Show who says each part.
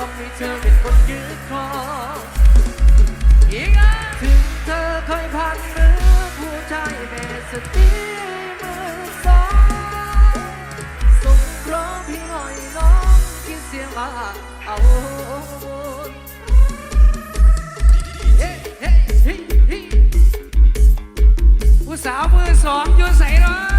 Speaker 1: องให้เธอเป็นคนยืนคองถึงเธอเคยพัานมือผู้ชายแม่สติ
Speaker 2: มือ
Speaker 1: สอง
Speaker 2: ส่งครองพี่
Speaker 1: หน่อยน้องกินเสียงว่าเอาผู้สาวมือสองยื่ใส่ร้อ